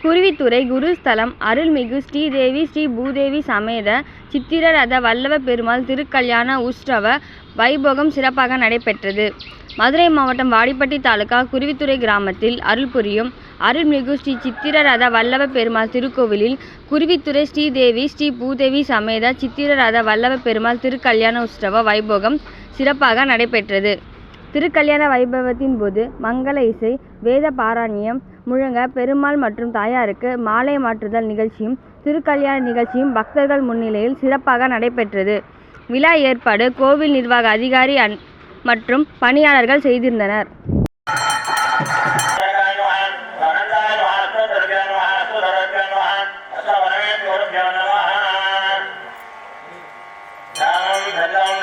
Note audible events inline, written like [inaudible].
குருவித்துறை குருஸ்தலம் அருள்மிகு ஸ்ரீதேவி ஸ்ரீ பூதேவி சமேத சித்திரரத வல்லவ பெருமாள் திருக்கல்யாண உற்சவ வைபோகம் சிறப்பாக நடைபெற்றது. மதுரை மாவட்டம் வாடிப்பட்டி தாலுகா குருவித்துறை கிராமத்தில் அருள்புரியும் அருள்மிகு ஸ்ரீ சித்திரரத வல்லவ பெருமாள் திருக்கோவிலில் குருவித்துறை ஸ்ரீதேவி ஸ்ரீ பூதேவி சமேத சித்திரரத வல்லவ பெருமாள் திருக்கல்யாண உற்சவ வைபோகம் சிறப்பாக நடைபெற்றது. திருக்கல்யாண வைபவத்தின் போது மங்கள இசை, வேத பாராணியம் முழங்க பெருமாள் மற்றும் தாயாருக்கு மாலை மாற்றுதல் நிகழ்ச்சியும் திருக்கல்யாண நிகழ்ச்சியும் பக்தர்கள் முன்னிலையில் சிறப்பாக நடைபெற்றது விழா ஏற்பாடு கோவில் நிர்வாக அதிகாரி அன் மற்றும் பணியாளர்கள் செய்திருந்தனர் Hello. [laughs]